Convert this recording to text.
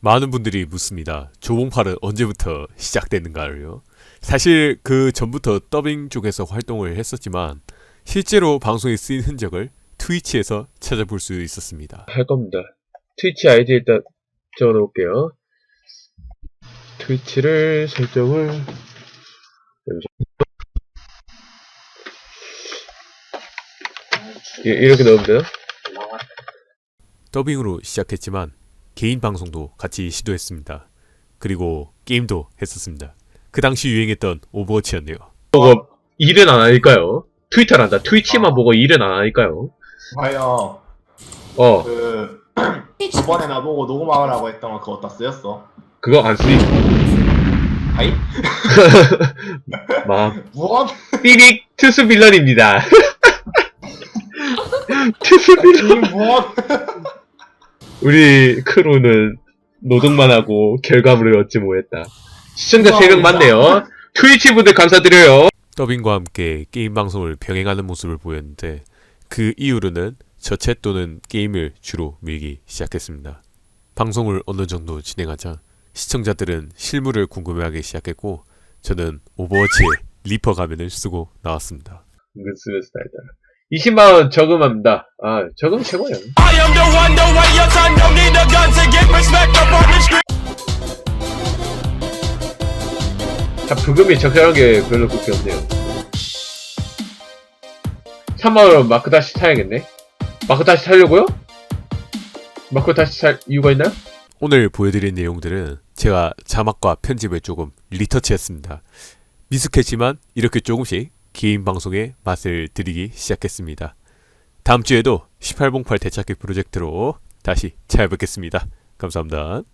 많은 분들이 묻습니다. 조봉팔은 언제부터 시작됐는가요? 사실 그 전부터 더빙 쪽에서 활동을 했었지만 실제로 방송에 쓰인 흔적을 트위치에서 찾아볼 수 있었습니다. 할 겁니다. 트위치 아이디 일단 적어놓을게요. 트위치를 설정을. 이- 이렇게 넣으면 되나? 더빙으로 시작했지만 개인 방송도 같이 시도했습니다. 그리고 게임도 했었습니다. 그 당시 유행했던 오버워치였네요. 보고 일은 안 하니까요. 트위터를 한다. 트위치만 보고 일은 안 하니까요. 과연 어, 그 저번에 나보고 녹음하라고 했던 거 그거 어디다 쓰였어? 그거 안 쓰니. 하이? 막, 무언? 삐릭 투수 빌런입니다. 투수 빌런. 이 무언? 우리 크루는 노동만 하고 결과물을 얻지 못했다. 시청자 3명 맞네요. 트위치 분들 감사드려요. 더빙과 함께 게임 방송을 병행하는 모습을 보였는데 그 이후로는 저챗 또는 게임을 주로 밀기 시작했습니다. 방송을 어느 정도 진행하자 시청자들은 실물을 궁금해하기 시작했고 저는 오버워치에 리퍼 가면을 쓰고 나왔습니다. 은근 쓰는 스타일이다. 20만원 저금합니다. 아, 저금 최고예요. 참, 부금이 적절한 게 별로 그렇게 없네요. 3만원 마크 다시 타야겠네. 마크 다시 타려고요? 마크 다시 살 이유가 있나요? 오늘 보여드린 내용들은 제가 자막과 편집을 조금 리터치했습니다. 미숙했지만 이렇게 조금씩 개인 방송의 맛을 들이기 시작했습니다. 다음 주에도 1808 대찾기 프로젝트로 다시 찾아뵙겠습니다. 감사합니다.